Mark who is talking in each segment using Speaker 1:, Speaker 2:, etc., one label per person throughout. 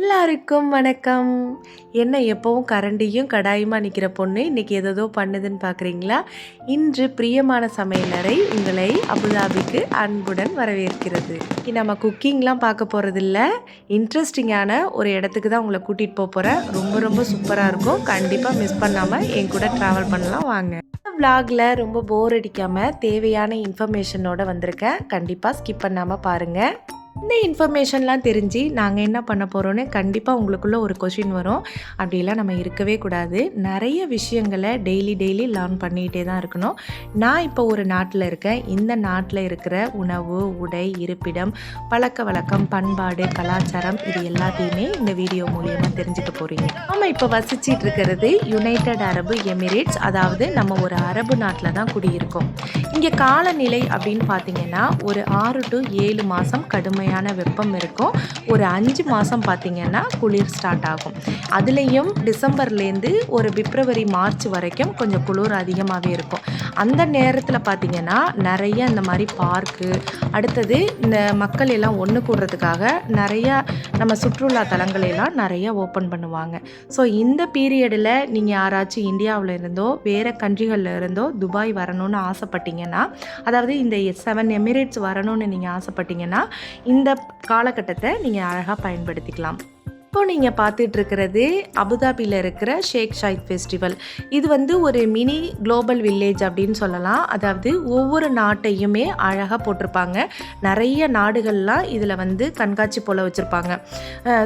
Speaker 1: எல்லாருக்கும் வணக்கம். என்ன எப்பவும் கரண்டியும் கடாயுமா நிற்கிற பொண்ணு? இன்றைக்கி எதோ பண்ணுதுன்னு பார்க்குறீங்களா இன்று பிரியமான சமையலறை உங்களை அபுதாபிக்கு அன்புடன் வரவேற்கிறது. நம்ம குக்கிங்லாம் பார்க்க போகிறதில்ல இன்ட்ரெஸ்டிங்கான ஒரு இடத்துக்கு தான் உங்களை கூட்டிகிட்டு போக போகிறேன் ரொம்ப ரொம்ப சூப்பராக இருக்கும். கண்டிப்பாக மிஸ் பண்ணாமல் என் கூட ட்ராவல் பண்ணலாம். வாங்க. விலாகில் ரொம்ப போர் அடிக்காமல் தேவையான இன்ஃபர்மேஷனோட வந்திருக்கேன். கண்டிப்பாக ஸ்கிப் பண்ணாமல் பாருங்கள் இந்த இன்ஃபர்மேஷன்லாம் தெரிஞ்சு நாங்கள் என்ன பண்ண போகிறோன்னு கண்டிப்பாக உங்களுக்குள்ளே ஒரு கொஷின் வரும். அப்படிலாம் நம்ம இருக்கவே கூடாது. நிறைய விஷயங்களை டெய்லி டெய்லி லேர்ன் பண்ணிகிட்டே தான் இருக்கணும். நான் இப்போ ஒரு நாட்டில் இருக்கேன். இந்த நாட்டில் இருக்கிற உணவு உடை இருப்பிடம் பழக்க வழக்கம் பண்பாடு கலாச்சாரம் இது எல்லாத்தையுமே இந்த வீடியோ மூலியமாக தெரிஞ்சுக்க போகிறீங்க நம்ம இப்போ வசிச்சிட்டு இருக்கிறது யுனைடெட் அரபு எமிரேட்ஸ் அதாவது நம்ம ஒரு அரபு நாட்டில் தான் குடியிருக்கோம். இங்கே காலநிலை அப்படின்னு பார்த்தீங்கன்னா ஒரு ஆறு டு ஏழு மாதம் கடுமையாக கடுமையான வெப்பம் இருக்கும். ஒரு அஞ்சு மாதம் பார்த்திங்கன்னா குளிர் ஸ்டார்ட் ஆகும். அதுலேயும் டிசம்பர்லேருந்து ஒரு பிப்ரவரி மார்ச் வரைக்கும் கொஞ்சம் குளிர் அதிகமாகவே இருக்கும். அந்த நேரத்தில் பார்த்திங்கன்னா நிறைய இந்த மாதிரி பார்க்கு அடுத்தது இந்த மக்கள் எல்லாம் ஒன்று கூடுறதுக்காக நிறையா நம்ம சுற்றுலா தலங்களெல்லாம் நிறைய ஓப்பன் பண்ணுவாங்க. ஸோ இந்த பீரியடில் நீங்கள் யாராச்சும் இந்தியாவில் இருந்தோ வேறு கண்ட்ரிகளில் இருந்தோ துபாய் வரணும்னு ஆசைப்பட்டீங்கன்னா அதாவது இந்த செவன் எமிரேட்ஸ் வரணும்னு நீங்கள் ஆசைப்பட்டீங்கன்னா இந்த இந்த காலகட்டத்தை நீங்கள் அழகாக பயன்படுத்திக்கலாம். இப்போ நீங்கள் பார்த்துட்டு இருக்கிறது அபுதாபியில் இருக்கிற ஷேக் ஷாயித் ஃபெஸ்டிவல். இது வந்து ஒரு மினி குளோபல் வில்லேஜ் அப்படின்னு சொல்லலாம். அதாவது ஒவ்வொரு நாட்டையுமே அழகாக போட்டிருப்பாங்க. நிறைய நாடுகள்லாம் இதில் வந்து கண்காட்சி போல் வச்சுருப்பாங்க.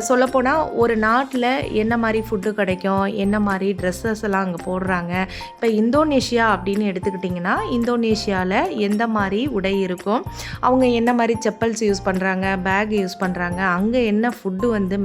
Speaker 1: சொல்லப்போனால் ஒரு நாட்டில் என்ன மாதிரி ஃபுட்டு கிடைக்கும்? என்ன மாதிரி ட்ரெஸ்ஸஸ் எல்லாம் அங்கே போடுறாங்க? இப்போ இந்தோனேஷியா அப்படின்னு எடுத்துக்கிட்டிங்கன்னா இந்தோனேஷியாவில் எந்த மாதிரி உடை இருக்கும்? அவங்க என்ன மாதிரி செப்பல்ஸ் யூஸ் பண்ணுறாங்க பேக் யூஸ் பண்ணுறாங்க அங்கே என்ன ஃபுட்டு வந்து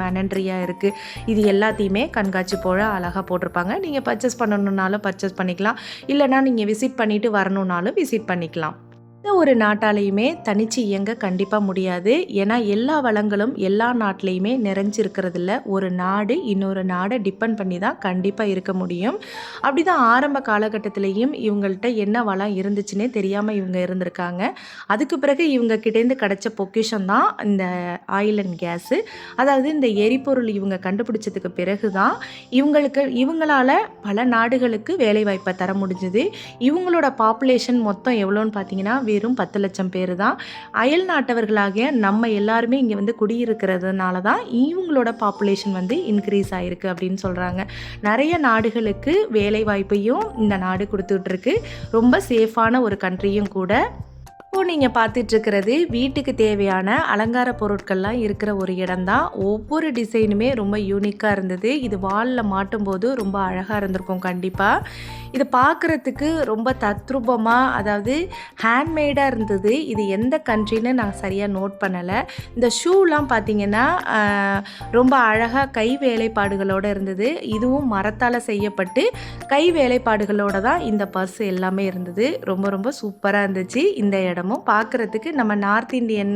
Speaker 1: நிறையா இருக்குது இது எல்லாத்தையுமே கண்காட்சி போல் அழகாக போட்டிருப்பாங்க. நீங்கள் பர்ச்சேஸ் பண்ணணுன்னாலும் பர்ச்சேஸ் பண்ணிக்கலாம். இல்லைனா நீங்கள் விசிட் பண்ணிவிட்டு வரணுன்னாலும் விசிட் பண்ணிக்கலாம். எந்த ஒரு நாட்டாலையுமே தனிச்சு இயங்க கண்டிப்பாக முடியாது. ஏன்னா எல்லா வளங்களும் எல்லா நாட்டிலையுமே நிறைஞ்சிருக்கிறதில்ல. ஒரு நாடு இன்னொரு நாடை டிபெண்ட் பண்ணி தான் கண்டிப்பாக இருக்க முடியும். அப்படி தான் ஆரம்ப காலகட்டத்திலையும் இவங்கள்ட்ட என்ன வளம் இருந்துச்சுன்னே தெரியாமல் இவங்க இருந்திருக்காங்க. அதுக்கு பிறகு இவங்க கிட்டேருந்து கிடைச்ச பொக்கிஷம் தான் இந்த ஆயில் அண்ட் கேஸு அதாவது இந்த எரிபொருள் இவங்க கண்டுபிடிச்சதுக்கு பிறகு தான் இவங்களுக்கு இவங்களால் பல நாடுகளுக்கு வேலைவாய்ப்பை தர முடிஞ்சுது. இவங்களோட பாப்புலேஷன் மொத்தம் எவ்வளோன்னு பார்த்தீங்கன்னா வெறும் பத்து லட்சம் பேர் தான் அயல் நாட்டவர்களாகிய நம்ம எல்லாருமே இங்கே வந்து குடியிருக்கிறதுனால தான் இவங்களோட பாப்புலேஷன் வந்து இன்க்ரீஸ் ஆகிருக்கு அப்படின்னு சொல்கிறாங்க நிறைய நாடுகளுக்கு வேலை வாய்ப்பையும் இந்த நாடு கொடுத்துட்ருக்கு. ரொம்ப சேஃபான ஒரு கண்ட்ரியும் கூட. இப்போ நீங்கள் பார்த்துட்ருக்கிறது வீட்டுக்கு தேவையான அலங்கார பொருட்கள்லாம் இருக்கிற ஒரு இடம்தான். ஒவ்வொரு டிசைனுமே ரொம்ப யூனிக்காக இருந்தது. இது வாலில் மாட்டும்போது ரொம்ப அழகாக இருந்திருக்கும் கண்டிப்பாக இது பார்க்குறதுக்கு ரொம்ப தத்ரூபமாக அதாவது ஹேண்ட்மேடாக இருந்தது. இது எந்த கண்ட்ரின்னு நான் சரியாக நோட் பண்ணலை. இந்த ஷூலாம் பார்த்தீங்கன்னா ரொம்ப அழகாக கை வேலைப்பாடுகளோடு இருந்தது. இதுவும் மரத்தால் செய்யப்பட்டு கை வேலைப்பாடுகளோட தான் இந்த பர்ஸ் எல்லாமே இருந்தது. ரொம்ப ரொம்ப சூப்பராக இருந்துச்சு இந்த இடமும். பார்க்குறதுக்கு நம்ம நார்த் இந்தியன்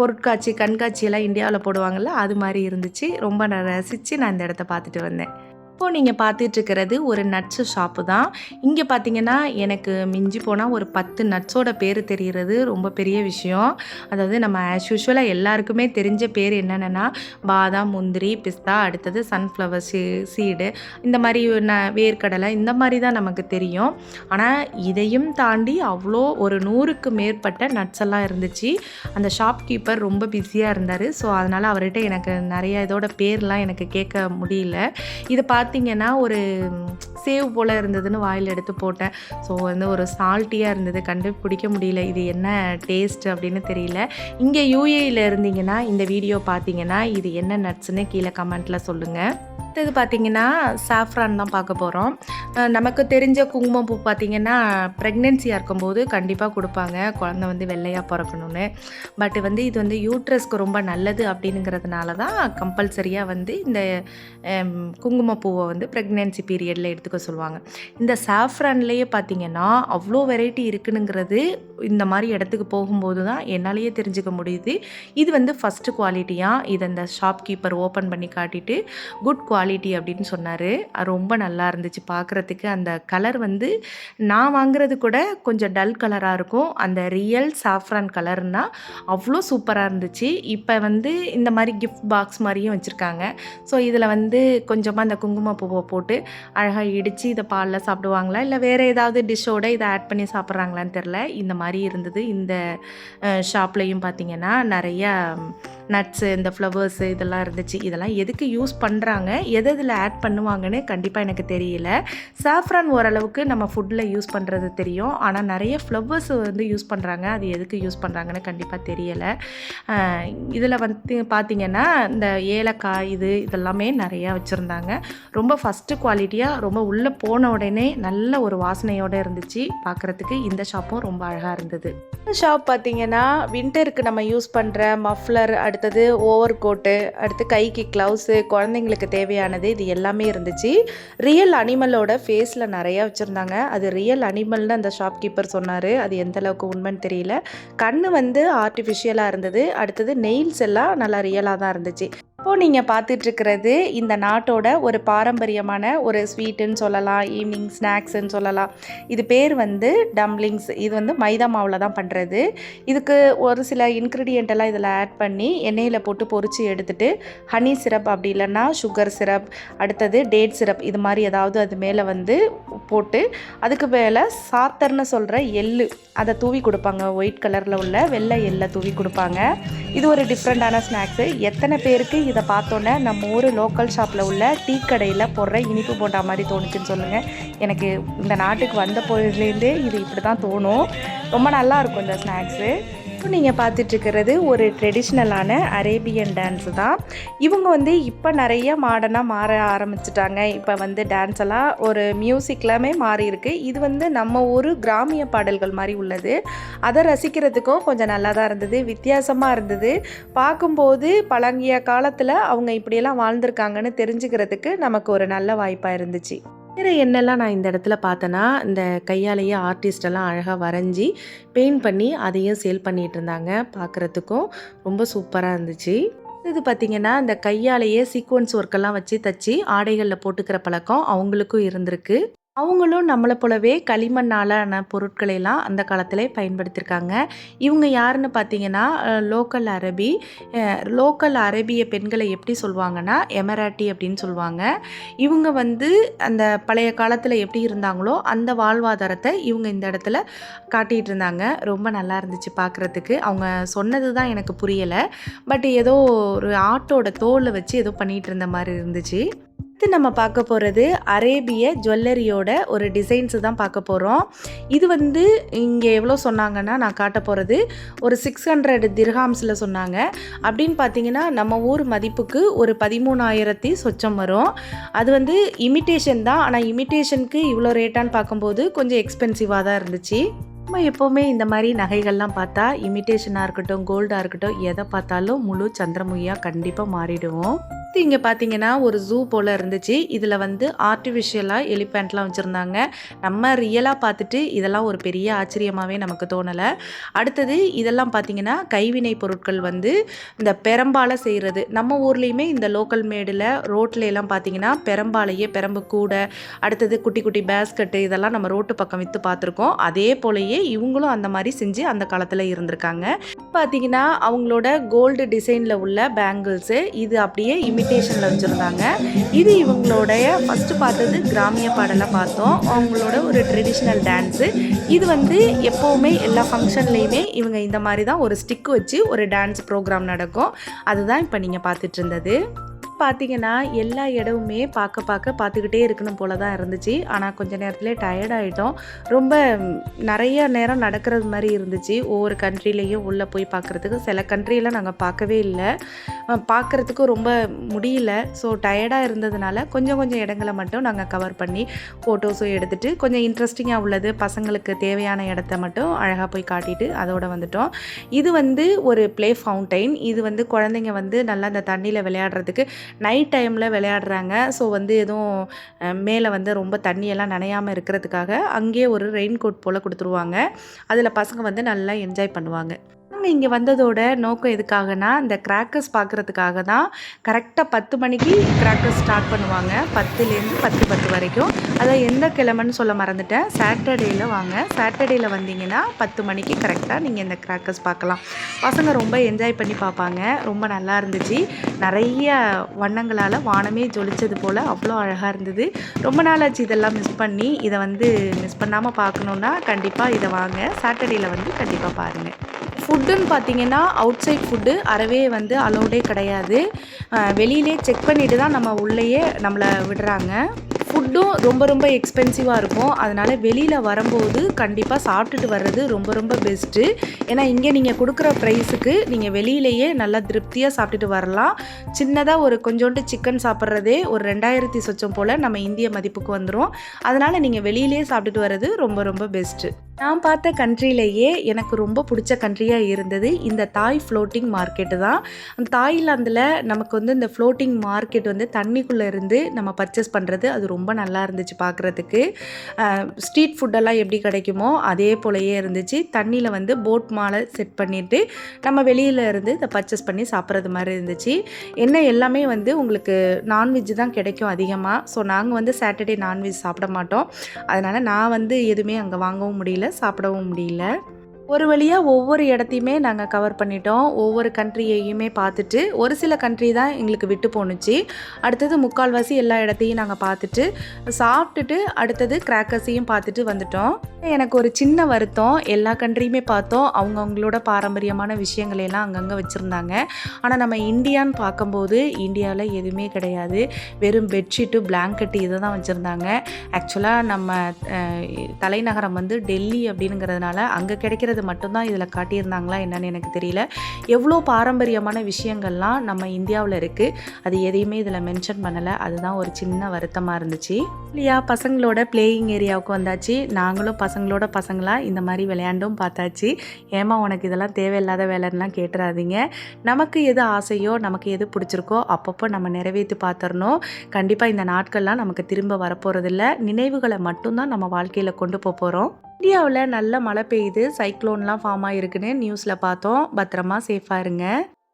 Speaker 1: பொருட்காட்சி கண்காட்சி எல்லாம் இந்தியாவில் போடுவாங்கள்ல அது மாதிரி இருந்துச்சு. ரொம்ப நான் ரசித்து நான் இந்த இடத்த பார்த்துட்டு வந்தேன். இப்போது நீங்கள் பார்த்துட்ருக்கிறது ஒரு நட்ஸு ஷாப்பு தான். இங்கே பார்த்தீங்கன்னா எனக்கு மிஞ்சி போனால் ஒரு பத்து நட்ஸோட பேர் தெரிகிறது ரொம்ப பெரிய விஷயம். அதாவது நம்ம ஆஸ் யூஷுவலாக எல்லாருக்குமே தெரிஞ்ச பேர் என்னென்னா பாதாம் முந்திரி பிஸ்தா அடுத்தது சன்ஃப்ளவர் சீ சீடு இந்த மாதிரி ந வேர்க்கடலை இந்த மாதிரி தான் நமக்கு தெரியும். ஆனால் இதையும் தாண்டி அவ்வளோ ஒரு நூறுக்கு மேற்பட்ட நட்ஸ் எல்லாம் இருந்துச்சு. அந்த ஷாப் கீப்பர் ரொம்ப பிஸியாக இருந்தார். ஸோ அதனால் அவர்கிட்ட எனக்கு நிறைய இதோட பேர்லாம் எனக்கு கேட்க முடியல. இதை பார்த்து பார்த்தீங்கன்னா ஒரு சேவ் போல் இருந்ததுன்னு வாயில் எடுத்து போட்டேன். ஸோ வந்து ஒரு சால்ட்டியாக இருந்தது. கண்டுபிடிக்க முடியல. இது என்ன டேஸ்ட் அப்படின்னு தெரியல. இங்கே யூஏயில் இருந்தீங்கன்னா இந்த வீடியோ பார்த்தீங்கன்னா இது என்ன நட்ஸ்னு கீழே கமெண்ட்டில் சொல்லுங்கள் அடுத்தது பார்த்தீங்கன்னா சாஃப்ரான் தான் பார்க்க போகிறோம் நமக்கு தெரிஞ்ச குங்குமப்பூ பார்த்தீங்கன்னா ப்ரெக்னென்சியாக இருக்கும்போது கண்டிப்பாக கொடுப்பாங்க. குழந்த வந்து வெள்ளையாக பிறக்கணும்னு. பட் வந்து இது வந்து யூட்ரஸ்க்கு ரொம்ப நல்லது அப்படிங்கிறதுனால தான் கம்பல்சரியாக வந்து இந்த குங்குமப்பூவை வந்து ப்ரெக்னென்சி பீரியடில் எடுத்துக்கணும் எடுத்துக்க சொல்லுவாங்க. இந்த சாஃப்ரான்லேயே பார்த்தீங்கன்னா அவ்வளோ வெரைட்டி இருக்குனுங்கிறது இந்த மாதிரி இடத்துக்கு போகும்போது தான் என்னாலேயே தெரிஞ்சுக்க முடியுது. இது வந்து ஃபஸ்ட்டு குவாலிட்டியாக இதை இந்த ஷாப்கீப்பர் ஓப்பன் பண்ணி காட்டிட்டு குட் குவாலிட்டி அப்படின்னு சொன்னார். ரொம்ப நல்லா இருந்துச்சு பார்க்குறதுக்கு. அந்த கலர் வந்து நான் வாங்குறது கூட கொஞ்சம் டல் கலராக இருக்கும். அந்த ரியல் சாஃப்ரான் கலர்னால் அவ்வளோ சூப்பராக இருந்துச்சு. இப்போ வந்து இந்த மாதிரி கிஃப்ட் பாக்ஸ் மாதிரியும் வச்சுருக்காங்க. ஸோ இதில் வந்து கொஞ்சமாக இந்த குங்குமப்பூவை போட்டு அழகாக இடித்து இதை பாலில் சாப்பிடுவாங்களா? இல்லை வேறு ஏதாவது டிஷ்ஷோட இதை ஆட் பண்ணி சாப்பிட்றாங்களான்னு தெரில இந்த மாதிரி இருந்தது. இந்த ஷாப்லேயும் பார்த்தீங்கன்னா நிறையா நட்ஸு இந்த ஃப்ளவர்ஸு இதெல்லாம் இருந்துச்சு. இதெல்லாம் எதுக்கு யூஸ் பண்ணுறாங்க எது இதில் ஆட் பண்ணுவாங்கன்னு கண்டிப்பாக எனக்கு தெரியல. சாஃப்ரான் ஓரளவுக்கு நம்ம ஃபுட்டில் யூஸ் பண்ணுறது தெரியும். ஆனால் நிறைய ஃப்ளவர்ஸ் வந்து யூஸ் பண்ணுறாங்க அது எதுக்கு யூஸ் பண்ணுறாங்கன்னு கண்டிப்பாக தெரியலை. இதில் வந்து பார்த்திங்கன்னா இந்த ஏலக்காய் இது இதெல்லாமே நிறையா வச்சுருந்தாங்க. ரொம்ப ஃபஸ்ட்டு குவாலிட்டியாக ரொம்ப உள்ளே போன உடனே நல்ல ஒரு வாசனையோடு இருந்துச்சு. பார்க்குறதுக்கு இந்த ஷாப்பும் ரொம்ப அழகாக இருந்தது. ஷாப் பார்த்திங்கன்னா வின்டருக்கு நம்ம யூஸ் பண்ணுற மஃப்ளர் அடுத்தது ஓவர் கோட்டு அடுத்து கைக்கு க்ளவுஸு குழந்தைங்களுக்கு தேவையானது இது எல்லாமே இருந்துச்சு. ரியல் அனிமலோட ஃபேஸில் நிறையா வச்சுருந்தாங்க. அது ரியல் அனிமல்னு அந்த ஷாப்கீப்பர் சொன்னார். அது எந்த அளவுக்கு உண்மைன்னு தெரியல. கண் வந்து ஆர்டிஃபிஷியலாக இருந்தது. அடுத்தது நெயில்ஸ் எல்லாம் நல்லா ரியலாக தான் இருந்துச்சு. இப்போது நீங்கள் பார்த்துட்ருக்கிறது இந்த நாட்டோட ஒரு பாரம்பரியமான ஒரு ஸ்வீட்டுன்னு சொல்லலாம் ஈவினிங் ஸ்நாக்ஸுன்னு சொல்லலாம். இது பேர் வந்து டம்ப்ளிங்ஸ். இது வந்து மைதா மாவில் தான் பண்ணுறது இதுக்கு ஒரு சில இன்க்ரீடியண்ட் எல்லாம் இதில் ஆட் பண்ணி எண்ணெயில் போட்டு பொரித்து எடுத்துகிட்டு ஹனி சிரப் அப்படி இல்லைன்னா சுகர் சிரப் அடுத்தது டேட் சிரப் இது மாதிரி ஏதாவது அது மேலே வந்து போட்டு அதுக்கு மேலே சாத்தர்னு சொல்கிற எள்ளு அதை தூவி கொடுப்பாங்க. ஒயிட் கலரில் உள்ள வெள்ளை எள்ளை தூவி கொடுப்பாங்க. இது ஒரு டிஃப்ரெண்ட்டான ஸ்நாக்ஸு எத்தனை பேருக்கு இதை பார்த்தோன்னே நம்ம ஊர் லோக்கல் ஷாப்பில் உள்ள டீ கடையில் போடுற இனிப்பு போண்டா மாதிரி தோணுச்சுன்னு சொல்லுங்கள் எனக்கு இந்த நாட்டுக்கு வந்த பொழுதுலேருந்தே இது இப்படி தான் தோணும். ரொம்ப நல்லாயிருக்கும் இந்த ஸ்நாக்ஸு இப்போ நீங்கள் பார்த்துட்ருக்கிறது ஒரு ட்ரெடிஷ்னலான அரேபியன் டான்ஸ் தான். இவங்க வந்து இப்போ நிறைய மாடர்னாக மாற ஆரம்பிச்சிட்டாங்க. இப்போ வந்து டான்ஸ் எல்லாம் ஒரு மியூசிக்லாமே மாறி இருக்கு. இது வந்து நம்ம ஊர் கிராமிய பாடல்கள் மாதிரி உள்ளது. அதை ரசிக்கிறதுக்கும் கொஞ்சம் நல்லா தான் இருந்தது வித்தியாசமாக இருந்தது. பார்க்கும்போது பழங்கிய காலத்தில் அவங்க இப்படியெல்லாம் வாழ்ந்திருக்காங்கன்னு தெரிஞ்சுக்கிறதுக்கு நமக்கு ஒரு நல்ல வாய்ப்பாக இருந்துச்சு. வேறு என்னெல்லாம் நான் இந்த இடத்துல பார்த்தேன்னா இந்த கையாலேயே ஆர்டிஸ்டெல்லாம் அழகாக வரைஞ்சி பெயிண்ட் பண்ணி அதையும் சேல் பண்ணிகிட்டு இருந்தாங்க பார்க்குறதுக்கும் ரொம்ப சூப்பராக இருந்துச்சு. இது பார்த்திங்கன்னா இந்த கையாலேயே சீக்வன்ஸ் ஒர்க்கெல்லாம் வச்சு தச்சு ஆடைகளில் போட்டுக்கிற பழக்கம் அவங்களுக்கும் இருந்திருக்கு. அவங்களும் நம்மளை போலவே களிமண்ணாலான பொருட்களையெல்லாம் அந்த காலத்திலே பயன்படுத்தியிருக்காங்க இவங்க யாருன்னு பார்த்தீங்கன்னா லோக்கல் அரபி. லோக்கல் அரேபிய பெண்களை எப்படி சொல்லுவாங்கன்னா எமராட்டி அப்படின்னு சொல்லுவாங்க. இவங்க வந்து அந்த பழைய காலத்தில் எப்படி இருந்தாங்களோ அந்த வாழ்வாதாரத்தை இவங்க இந்த இடத்துல காட்டிகிட்டு இருந்தாங்க. ரொம்ப நல்லா இருந்துச்சு பார்க்குறதுக்கு அவங்க சொன்னது தான் எனக்கு புரியலை. பட் ஏதோ ஒரு ஆட்டோட தோலை வச்சு ஏதோ பண்ணிகிட்டு இருந்த மாதிரி இருந்துச்சு. அடுத்து நம்ம பார்க்க போகிறது அரேபிய ஜுவல்லரியோட ஒரு டிசைன்ஸு தான் பார்க்க போகிறோம் இது வந்து இங்கே எவ்வளோ சொன்னாங்கன்னா நான் காட்ட போகிறது ஒரு சிக்ஸ் ஹண்ட்ரட் திர்ஹாம்ஸில் சொன்னாங்க. அப்படின்னு பார்த்தீங்கன்னா நம்ம ஊர் மதிப்புக்கு ஒரு பதிமூணாயிரத்தி சொச்சம் வரும். அது வந்து இமிட்டேஷன் தான். ஆனால் இமிட்டேஷனுக்கு இவ்வளோ ரேட்டான்னு பார்க்கும்போது கொஞ்சம் எக்ஸ்பென்சிவாக தான் இருந்துச்சு. நம்ம எப்போவுமே இந்த மாதிரி நகைகள்லாம் பார்த்தா இமிட்டேஷனாக இருக்கட்டும் கோல்டாக இருக்கட்டும் எதை பார்த்தாலும் முழு சந்திரமுகியாக கண்டிப்பாக மாறிடுவோம். அடுத்து இங்கே பார்த்தீங்கன்னா ஒரு ஜூ போல் இருந்துச்சு. இதில் வந்து ஆர்டிஃபிஷியலாக எலிஃபெண்ட்லாம் வச்சுருந்தாங்க. நம்ம ரியலாக பார்த்துட்டு இதெல்லாம் ஒரு பெரிய ஆச்சரியமாகவே நமக்கு தோணலை. அடுத்தது இதெல்லாம் பார்த்திங்கன்னா கைவினை பொருட்கள் வந்து இந்த பெரம்பால் செய்கிறது நம்ம ஊர்லேயுமே இந்த லோக்கல் மேடில் ரோட்டில் எல்லாம் பார்த்தீங்கன்னா பெரம்பாலையே பெரம்பு கூடை அடுத்தது குட்டி குட்டி பேஸ்கட்டு இதெல்லாம் நம்ம ரோட்டு பக்கம் விற்று பார்த்துருக்கோம் அதே போலயே இவங்களும் அந்த மாதிரி செஞ்சு அந்த காலத்தில் இருந்திருக்காங்க. பார்த்தீங்கன்னா அவங்களோட கோல்டு டிசைனில் உள்ள பேங்கிள்ஸு இது அப்படியே இமிட்டேஷனில் வச்சுருந்தாங்க. இது இவங்களுடைய ஃபஸ்ட்டு பார்த்தது கிராமிய பாடலாக பார்த்தோம். அவங்களோட ஒரு ட்ரெடிஷ்னல் டான்ஸு இது வந்து எப்போவுமே எல்லா ஃபங்க்ஷன்லேயுமே இவங்க இந்த மாதிரி தான் ஒரு ஸ்டிக் வச்சு ஒரு டான்ஸ் ப்ரோக்ராம் நடக்கும். அதுதான் இப்போ நீங்கள் பார்த்துட்டு இருந்தது. பார்த்தீங்கன்னா எல்லா இடமுமே பார்க்க பார்க்க பார்த்துக்கிட்டே இருக்கணும் போல தான் இருந்துச்சு. ஆனால் கொஞ்ச நேரத்துலேயே டயர்ட் ஆகிட்டோம் ரொம்ப நிறைய நேரம் நடக்கிறது மாதிரி இருந்துச்சு. ஒவ்வொரு கண்ட்ரிலையும் உள்ளே போய் பார்க்குறதுக்கு. சில கண்ட்ரியெலாம் நாங்கள் பார்க்கவே இல்லை. பார்க்குறதுக்கும் ரொம்ப முடியல. ஸோ டயர்டாக இருந்ததுனால கொஞ்சம் கொஞ்சம் இடங்களை மட்டும் நாங்கள் கவர் பண்ணி ஃபோட்டோஸும் எடுத்துகிட்டு கொஞ்சம் இன்ட்ரெஸ்டிங்காக உள்ளது பசங்களுக்கு தேவையான இடத்த மட்டும் அழகாக போய் காட்டிட்டு அதோடு வந்துட்டோம். இது வந்து ஒரு ப்ளே ஃபவுண்டைன் இது வந்து குழந்தைங்க வந்து நல்லா அந்த தண்ணியில் விளையாடுறதுக்கு நைட் டைமில் விளையாடுறாங்க. ஸோ வந்து எதுவும் மேலே வந்து ரொம்ப தண்ணியெல்லாம் நனையாமல் இருக்கிறதுக்காக அங்கேயே ஒரு ரெயின் கோட் போல் கொடுத்துருவாங்க. அதில் பசங்க வந்து நல்லா என்ஜாய் பண்ணுவாங்க. நாங்கள் இங்கே வந்ததோட நோக்கம் எதுக்காகனா இந்த கிராக்கர்ஸ் பார்க்குறதுக்காக தான் கரெக்டாக பத்து மணிக்கு கிராக்கர்ஸ் ஸ்டார்ட் பண்ணுவாங்க. பத்துலேருந்து பத்து பத்து வரைக்கும். அதை எந்த கிழமைன்னு சொல்ல மறந்துட்டேன். சாட்டர்டேயில் வாங்க. சாட்டர்டேயில் வந்தீங்கன்னா பத்து மணிக்கு கரெக்டாக நீங்கள் இந்த கிராக்கர்ஸ் பார்க்கலாம் பசங்க ரொம்ப என்ஜாய் பண்ணி பார்ப்பாங்க ரொம்ப நல்லா இருந்துச்சு. நிறைய வண்ணங்களால் வானமே ஜொலித்தது போல் அவ்வளோ அழகாக இருந்தது. ரொம்ப நாளாச்சு இதெல்லாம் மிஸ் பண்ணி. இதை வந்து மிஸ் பண்ணாமல் பார்க்கணுன்னா கண்டிப்பாக இதை வாங்க. சாட்டர்டேயில் வந்து கண்டிப்பாக பாருங்கள் ஃபுட்டுன்னு பார்த்தீங்கன்னா அவுட் சைட் ஃபுட்டு அறவே வந்து அலௌடே கிடையாது. வெளியிலே செக் பண்ணிவிட்டு தான் நம்ம உள்ளேயே நம்மளை விடுறாங்க. ஃபுட்டும் ரொம்ப ரொம்ப எக்ஸ்பென்சிவாக இருக்கும். அதனால் வெளியில் வரும்போது கண்டிப்பாக சாப்பிட்டுட்டு வர்றது ரொம்ப ரொம்ப பெஸ்ட்டு ஏன்னா இங்கே நீங்கள் கொடுக்குற ப்ரைஸுக்கு நீங்கள் வெளியிலேயே நல்லா திருப்தியாக சாப்பிட்டுட்டு வரலாம். சின்னதாக ஒரு கொஞ்சோண்டு சிக்கன் சாப்பிட்றதே ஒரு ரெண்டாயிரத்தி சொச்சம் போல் நம்ம இந்திய மதிப்புக்கு வந்துடும் அதனால் நீங்கள் வெளியிலேயே சாப்பிட்டுட்டு வர்றது ரொம்ப ரொம்ப பெஸ்ட்டு நான் பார்த்த கண்ட்ரிலேயே எனக்கு ரொம்ப பிடிச்ச கண்ட்ரியாக இருந்தது இந்த தாய் ஃப்ளோட்டிங் மார்க்கெட்டு தான். அந்த தாய்லாந்தில் நமக்கு வந்து இந்த ஃப்ளோட்டிங் மார்க்கெட் வந்து தண்ணிக்குள்ளே இருந்து நம்ம பர்ச்சேஸ் பண்ணுறது அது ரொம்ப நல்லா இருந்துச்சு பார்க்குறதுக்கு ஸ்ட்ரீட் ஃபுட்டெல்லாம் எப்படி கிடைக்குமோ அதே போலயே இருந்துச்சு. தண்ணியில் வந்து போட் மாலை செட் பண்ணிவிட்டு நம்ம வெளியில் இருந்து இதை பர்ச்சேஸ் பண்ணி சாப்பிட்றது மாதிரி இருந்துச்சு. என்ன எல்லாமே வந்து உங்களுக்கு நான்வெஜ் தான் கிடைக்கும் அதிகமாக ஸோ நாங்கள் வந்து சாட்டர்டே நான்வெஜ் சாப்பிட மாட்டோம். அதனால் நான் வந்து எதுவுமே அங்கே வாங்கவும் முடியல சாப்பிடவும் முடியல. ஒரு வழியாக ஒவ்வொரு இடத்தையுமே நாங்கள் கவர் பண்ணிட்டோம். ஒவ்வொரு கண்ட்ரியையுமே பார்த்துட்டு ஒரு சில கண்ட்ரி தான் எங்களுக்கு விட்டு போணுச்சு. அடுத்தது முக்கால்வாசி எல்லா இடத்தையும் நாங்கள் பார்த்துட்டு சாப்பிட்டுட்டு அடுத்தது கிராக்கர்ஸையும் பார்த்துட்டு வந்துட்டோம். எனக்கு ஒரு சின்ன வருத்தம். எல்லா கண்ட்ரியுமே பார்த்தோம். அவங்கவுங்களோட பாரம்பரியமான விஷயங்களையெல்லாம் அங்கங்கே வச்சுருந்தாங்க. ஆனால் நம்ம இந்தியான்னு பார்க்கும்போது இந்தியாவில் எதுவுமே கிடையாது. வெறும் பெட்ஷீட்டு பிளாங்கெட்டு இதை தான் வச்சுருந்தாங்க. ஆக்சுவலாக நம்ம தலைநகரம் வந்து டெல்லி அப்படிங்கிறதுனால அங்கே கிடைக்கிறது மட்டும்தான் இதில் காட்டியிருந்தாங்களா என்னன்னு எனக்கு தெரியல. எவ்வளோ பாரம்பரியமான விஷயங்கள்லாம் நம்ம இந்தியாவில் இருக்குது அது எதையுமே இதில் மென்ஷன் பண்ணலை. அதுதான் ஒரு சின்ன வருத்தமாக இருந்துச்சு. இல்லையா பசங்களோட பிளேயிங் ஏரியாவுக்கு வந்தாச்சு. நாங்களும் பசங்களோட பசங்களாக இந்த மாதிரி விளையாண்டும் பார்த்தாச்சு. ஏமா உனக்கு இதெல்லாம் தேவையில்லாத வேலைன்னா கேட்டுறாதீங்க. நமக்கு எது ஆசையோ நமக்கு எது பிடிச்சிருக்கோ அப்பப்போ நம்ம நிறைவேற்றி பார்த்துடணும் கண்டிப்பாக இந்த நாட்கள்லாம் நமக்கு திரும்ப வரப்போகிறதில்ல நினைவுகளை மட்டும்தான் நம்ம வாழ்க்கையில் கொண்டு போக போகிறோம் இந்தியாவில் நல்ல மழை பெய்யுது. சைக்ளோன்லாம் ஃபார்ம் ஆகிருக்குன்னு நியூஸில் பார்த்தோம். பத்திரமா சேஃபாக இருங்க.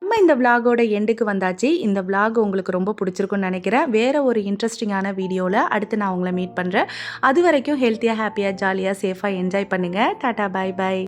Speaker 1: நம்ம இந்த விலாகோட எண்டுக்கு வந்தாச்சு. இந்த விலாக் உங்களுக்கு ரொம்ப பிடிச்சிருக்குன்னு நினைக்கிறேன். வேறு ஒரு இன்ட்ரெஸ்டிங்கான வீடியோவில் அடுத்து நான் உங்களை மீட் பண்ணுறேன் அது வரைக்கும் ஹெல்த்தியாக ஹாப்பியாக ஜாலியாக சேஃபாக என்ஜாய் பண்ணுங்கள் டாட்டா பாய் பாய்